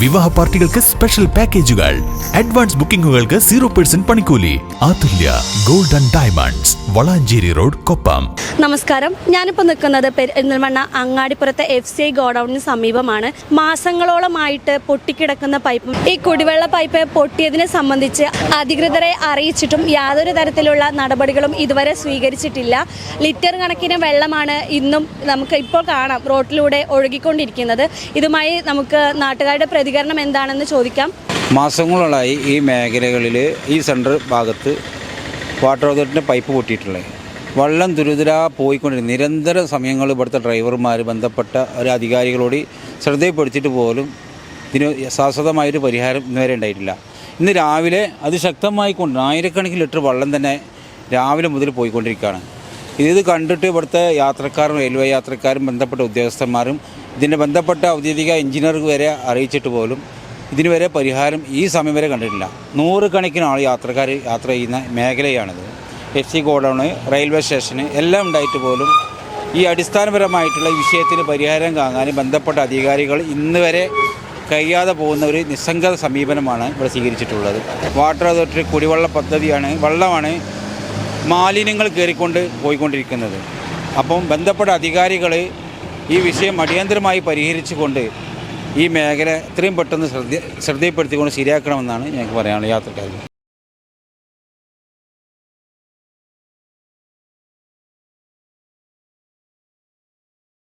വിവാഹ പാർട്ടികൾക്ക് സ്പെഷ്യൽ പാക്കേജുകൾ അഡ്വാൻസ് ബുക്കിംഗുകൾക്ക് സീറോ പെർസെന്റ് പണിക്കൂലി. Athulya golden diamonds Valanchery road Koppam. നമസ്കാരം. ഞാനിപ്പോൾ നിൽക്കുന്നത് പെരുന്തൽമണ്ണ അങ്ങാടിപ്പുറത്തെ എഫ് സി ഐ ഗോഡൌണിന് സമീപമാണ്. മാസങ്ങളോളമായിട്ട് പൊട്ടിക്കിടക്കുന്ന പൈപ്പ് ഈ കുടിവെള്ള പൈപ്പ് പൊട്ടിയതിനെ സംബന്ധിച്ച് അധികൃതരെ അറിയിച്ചിട്ടും യാതൊരു തരത്തിലുള്ള നടപടികളും ഇതുവരെ സ്വീകരിച്ചിട്ടില്ല. ലിറ്റർ കണക്കിന് വെള്ളമാണ് ഇന്നും നമുക്ക് ഇപ്പോൾ കാണാം റോഡിലൂടെ ഒഴുകിക്കൊണ്ടിരിക്കുന്നത്. ഇതുമായി നമുക്ക് നാട്ടുകാരുടെ പ്രതികരണം എന്താണെന്ന് ചോദിക്കാം. മാസങ്ങളായി ഈ മേഖലകളിൽ ഈ സെൻട്രൽ ഭാഗത്ത് വാട്ടർ അതോറിറ്റിന്റെ പൈപ്പ് പൊട്ടിയിട്ടുള്ളത്. വെള്ളം ദുരിതരാ പോയിക്കൊണ്ടിരുന്നു നിരന്തര സമയങ്ങൾ ഇവിടുത്തെ ഡ്രൈവർമാർ ബന്ധപ്പെട്ട ഒരു അധികാരികളോട് ശ്രദ്ധയിൽപ്പെടുത്തിയിട്ട് പോലും ഇതിന് ശാശ്വതമായൊരു പരിഹാരം ഇന്നുവരെ ഉണ്ടായിട്ടില്ല. ഇന്ന് രാവിലെ അതിശക്തമായി കൊണ്ട് ആയിരക്കണക്കിന് ലിറ്റർ വെള്ളം തന്നെ രാവിലെ മുതൽ പോയിക്കൊണ്ടിരിക്കുകയാണ്. ഇത് കണ്ടിട്ട് ഇവിടുത്തെ യാത്രക്കാരും റെയിൽവേ യാത്രക്കാരും ബന്ധപ്പെട്ട ഉദ്യോഗസ്ഥന്മാരും ഇതിന്റെ ബന്ധപ്പെട്ട ഔദ്യോഗിക എഞ്ചിനീയർക്ക് വരെ അറിയിച്ചിട്ട് പോലും ഇതിന് വരെ പരിഹാരം ഈ സമയം വരെ കണ്ടിട്ടില്ല. നൂറുകണക്കിന് ആൾ യാത്രക്കാർ യാത്ര ചെയ്യുന്ന മേഖലയാണിത്. F C godown railway station എല്ലാം ഉണ്ടായിട്ട് പോലും ഈ അടിസ്ഥാനപരമായിട്ടുള്ള വിഷയത്തിന് പരിഹാരം കാണാൻ ബന്ധപ്പെട്ട അധികാരികൾ ഇന്ന് വരെ കഴിയാതെ പോകുന്ന ഒരു നിസ്സംഗത സമീപനമാണ് ഇവിടെ സ്വീകരിച്ചിട്ടുള്ളത്. വാട്ടർ അതോറിറ്റി കുടിവെള്ള പദ്ധതിയാണ് വെള്ളമാണ് മാലിന്യങ്ങൾ കയറിക്കൊണ്ട് പോയിക്കൊണ്ടിരിക്കുന്നത്. അപ്പം ബന്ധപ്പെട്ട അധികാരികൾ ഈ വിഷയം അടിയന്തരമായി പരിഹരിച്ചുകൊണ്ട് ഈ മേഖല എത്രയും പെട്ടെന്ന് ശ്രദ്ധ ശ്രദ്ധയിൽപ്പെടുത്തിക്കൊണ്ട് ശരിയാക്കണമെന്നാണ് ഞങ്ങൾക്ക് പറയാനുള്ള യാത്രക്കാർക്ക്